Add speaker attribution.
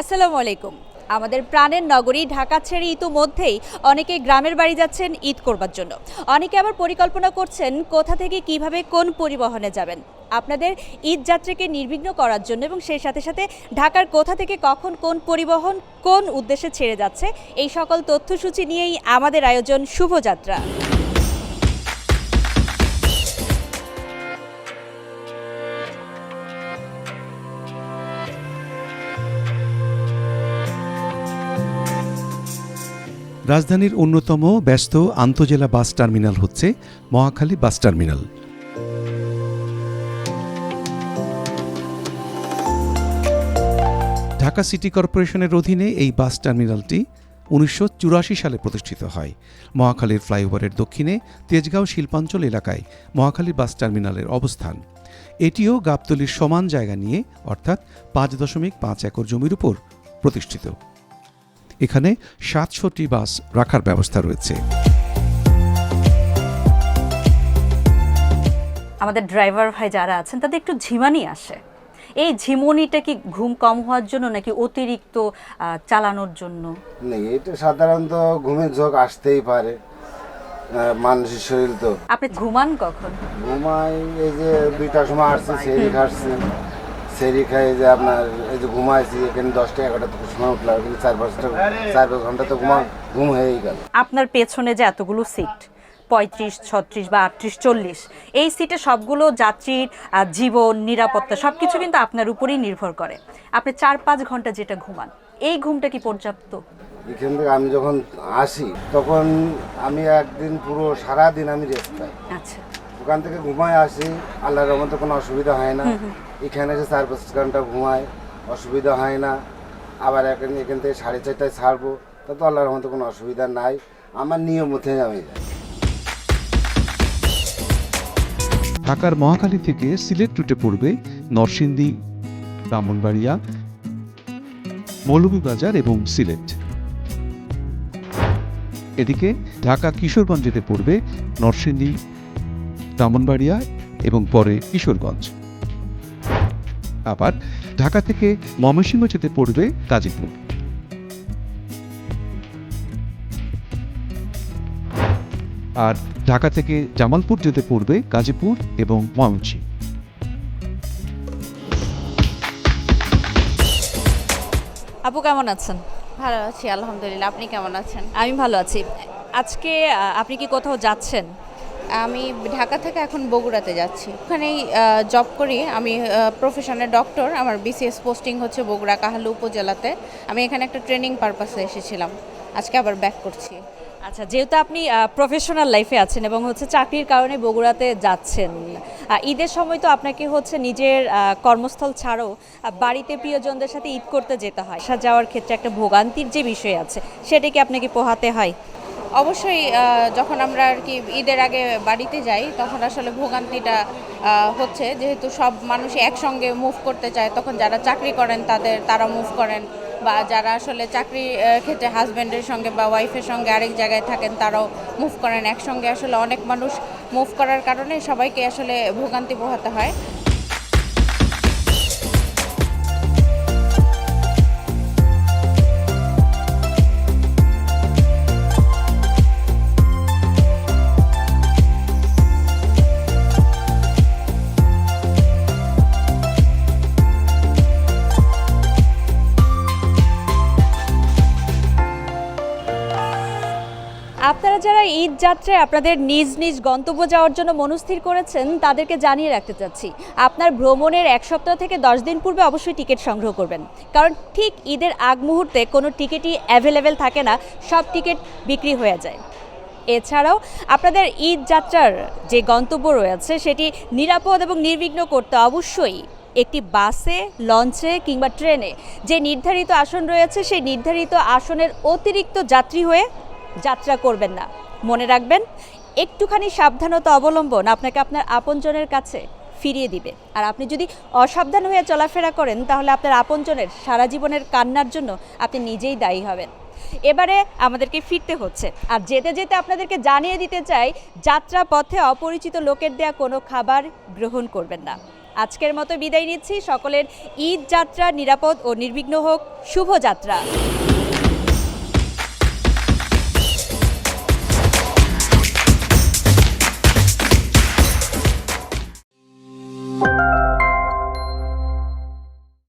Speaker 1: আসসালামু আলাইকুম। আমাদের প্রাণের নগরী ঢাকা ছেড়ে ইতিমধ্যেই অনেকে গ্রামের বাড়ি যাচ্ছেন ঈদ করবার জন্য। অনেকে আবার পরিকল্পনা করছেন কোথা থেকে কীভাবে কোন পরিবহনে যাবেন। আপনাদের ঈদ যাত্রাকে নির্বিঘ্ন করার জন্য এবং সেই সাথে সাথে ঢাকার কোথা থেকে কখন কোন পরিবহন কোন উদ্দেশ্যে ছেড়ে যাচ্ছে, এই সকল তথ্যসূচি নিয়েই আমাদের আয়োজন শুভযাত্রা।
Speaker 2: রাজধানীর অন্যতম ব্যস্ত আন্তজেলা বাস টার্মিনাল হচ্ছে Mohakhali bus terminal. Dhaka city কর্পোরেশনের অধীনে এই বাস টার্মিনালটি উনিশশো চুরাশি সালে প্রতিষ্ঠিত হয়। মহাখালীর ফ্লাইওভারের দক্ষিণে তেজগাঁও শিল্পাঞ্চল এলাকায় মহাখালী বাস টার্মিনালের অবস্থান। এটিও গাবতলির সমান জায়গা নিয়ে, অর্থাৎ পাঁচ দশমিক পাঁচ একর জমির উপর প্রতিষ্ঠিত। এখানে সাতশোটি বাস রাখার ব্যবস্থা রয়েছে।
Speaker 1: আমাদের ড্রাইভার ভাই যারা আছেন তাদের একটু ঝিমানি আসে। এই ঝিমুনিটা কি ঘুম কম হওয়ার জন্য নাকি অতিরিক্ত চালানোর জন্য?
Speaker 3: না এটা সাধারণত ঘুমের ঝোঁক আসতেই পারে মানুষের শরীর তো।
Speaker 1: আপনি ঘুমান কখন?
Speaker 3: ঘুমাই এই যে দুইটার সময় আসছি সেরি খাচ্ছি সেরি খাই যে আপনার এই যে ঘুমাইছি এখানে দশটা এগারোটা সময় উঠলাম কিন্তু চার পাঁচটা চার পাঁচ ঘণ্টা তো ঘুমা ঘুম হয়েই গেল।
Speaker 1: আপনার পেছনে যে এতগুলো সিট পঁয়ত্রিশ ছত্রিশ বা আটত্রিশ চল্লিশ এই সিটে সবগুলো যাত্রীর জীবন নিরাপত্তা সব কিছু কিন্তু আপনার উপরেই নির্ভর করে। আপনি চার পাঁচ ঘণ্টা যেটা ঘুমান এই ঘুমটা কি পর্যাপ্ত?
Speaker 3: এখান থেকে আমি যখন আসি তখন আমি একদিন পুরো সারা দিন আমি রেস্ট পাই।
Speaker 1: আচ্ছা।
Speaker 3: ওখান থেকে ঘুমায় আসি আল্লাহর রহমতে কোনো অসুবিধা হয় না। এখানে এসে চার পাঁচ ঘণ্টা ঘুমায় অসুবিধা হয় না। আবার এখানে এখান থেকে সাড়ে চারটায় ছাড়বো তা তো আল্লাহর রহমতে কোনো অসুবিধা নাই। আমার নিয়ম মতে আমি যাই।
Speaker 2: ঢাকার মহাখালী থেকে সিলেট রুটে পড়বে নরসিংদী ব্রাহ্মণবাড়িয়া মৌলভীবাজার এবং সিলেট। এদিকে ঢাকা কিশোরগঞ্জ যেতে পড়বে নরসিংদী ব্রাহ্মণবাড়িয়া এবং পরে কিশোরগঞ্জ। আবার ঢাকা থেকে ময়মনসিংহ যেতে পড়বে গাজীপুর। আর ঢাকা থেকে জামালপুর যেতে পড়বে গাজীপুর এবং ময়মনসিংহ।
Speaker 1: আপু কেমন আছেন?
Speaker 4: ভালো আছি আলহামদুলিল্লাহ। আপনি কেমন আছেন?
Speaker 1: আমি ভালো আছি। আজকে আপনি কি কোথাও যাচ্ছেন?
Speaker 4: আমি ঢাকা থেকে এখন বগুড়াতে যাচ্ছি। ওখানেই জব করি। আমি প্রফেশনের ডক্টর আমার বিসিএস পোস্টিং হচ্ছে বগুড়া কাহালু উপজেলাতে। আমি এখানে একটা ট্রেনিং পারপাসে এসেছিলাম। আজকে আবার ব্যাক করছি।
Speaker 1: আচ্ছা যেহেতু আপনি প্রফেশনাল লাইফে আছেন এবং হচ্ছে চাকরির কারণে বগুড়াতে যাচ্ছেন ঈদের সময় তো আপনাকে হচ্ছে নিজের কর্মস্থল ছাড়াও বাড়িতে প্রিয়জনদের সাথে ঈদ করতে যেতে হয়। যাওয়ার ক্ষেত্রে একটা ভোগান্তির যে বিষয় আছে, সেটা কি আপনাকে পোহাতে হয়?
Speaker 4: অবশ্যই যখন আমরা আর কি ঈদের আগে বাড়িতে যাই, তখন আসলে ভোগান্তিটা হচ্ছে। যেহেতু সব মানুষই একসঙ্গে মুভ করতে চায়, তখন যারা চাকরি করেন তাদের তারা মুভ করেন। বা যারা আসলে চাকরি ক্ষেত্রে হাজব্যান্ডের সঙ্গে বা ওয়াইফের সঙ্গে আরেক জায়গায় থাকেন, তারাও মুভ করেন। একসঙ্গে আসলে অনেক মানুষ মুভ করার কারণে সবাইকে আসলে ভোগান্তি পোহাতে হয়।
Speaker 1: আপনারা যারা ঈদ যাত্রায় আপনাদের নিজ নিজ গন্তব্য যাওয়ার জন্য মনস্থির করেছেন, তাদেরকে জানিয়ে রাখতে চাচ্ছি। আপনার ভ্রমণের এক সপ্তাহ থেকে দশ দিন পূর্বে অবশ্যই টিকিট সংগ্রহ করবেন। কারণ ঠিক ঈদের আগ মুহূর্তে কোনো টিকিটই অ্যাভেলেবেল থাকে না, সব টিকিট বিক্রি হয়ে যায়। এছাড়াও আপনাদের ঈদ যাত্রার যে গন্তব্য রয়েছে, সেটি নিরাপদ এবং নির্বিঘ্ন করতে অবশ্যই একটি বাসে, লঞ্চে কিংবা ট্রেনে যে নির্ধারিত আসন রয়েছে, সেই নির্ধারিত আসনের অতিরিক্ত যাত্রী হয়ে যাত্রা করবেন না। মনে রাখবেন, একটুখানি সাবধানতা অবলম্বন আপনাকে আপনার আপনজনের কাছে ফিরিয়ে দিবে। আর আপনি যদি অসাবধান হয়ে চলাফেরা করেন, তাহলে আপনার আপনজনের সারা জীবনের কান্নার জন্য আপনি নিজেই দায়ী হবেন। এবারে আমাদেরকে ফিরতে হচ্ছে। আর যেতে যেতে আপনাদেরকে জানিয়ে দিতে চাই, যাত্রা পথে অপরিচিত লোকের দেয়া কোনো খাবার গ্রহণ করবেন না। আজকের মতো বিদায় নিচ্ছি। সকলের ঈদ যাত্রা নিরাপদ ও নির্বিঘ্ন হোক। শুভযাত্রা